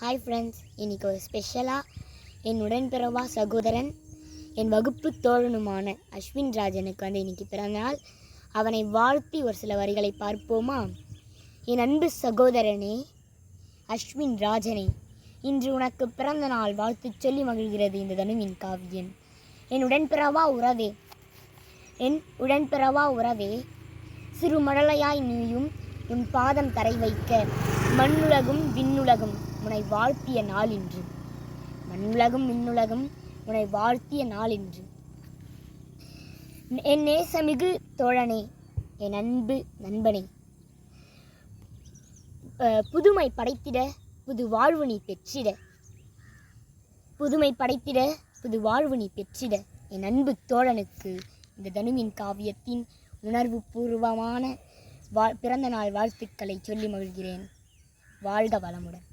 Hi friends இன்னைக்கு ஒரு ஸ்பெஷலாக என் உடன்பிறவா சகோதரன் என் வகுப்பு தோழனுமான அஸ்வின் ராஜனுக்கு வந்து இன்னைக்கு பிறந்தநாள் அவனை வாழ்த்தி ஒரு சில வரிகளை பார்ப்போமா? என் அன்பு சகோதரனே அஸ்வின் ராஜனே இன்று உனக்கு பிறந்த நாள். வாழ்த்து சொல்லி மகிழ்கிறது இந்த தனுவின் காவியம் என் உடன்பிறவா உறவே என் உடன்பிறவா உறவே சிறு மடலையாய் நீயும் உன் பாதம் தரை வைக்க மண்ணுலகும் விண்ணுலகும் உன்னை வாழ்த்திய நாள் இன்று மண்ணுலகம் மின்னுலகம் உன்னை வாழ்த்திய நாள் இன்று என் நேசமிகு தோழனே என் அன்பு நண்பனே புதுமை படைத்திட புது வாழ்வு நீ பெற்றிட. புதுமை படைத்திட புது வாழ்வு நீ பெற்றிட. என் அன்பு தோழனுக்கு இந்த தனுவின் காவியத்தின் உணர்வு பூர்வமான வா பிறந்த நாள் வாழ்த்துக்களை சொல்லி மகிழ்கிறேன். வாழ்க வளமுடன்.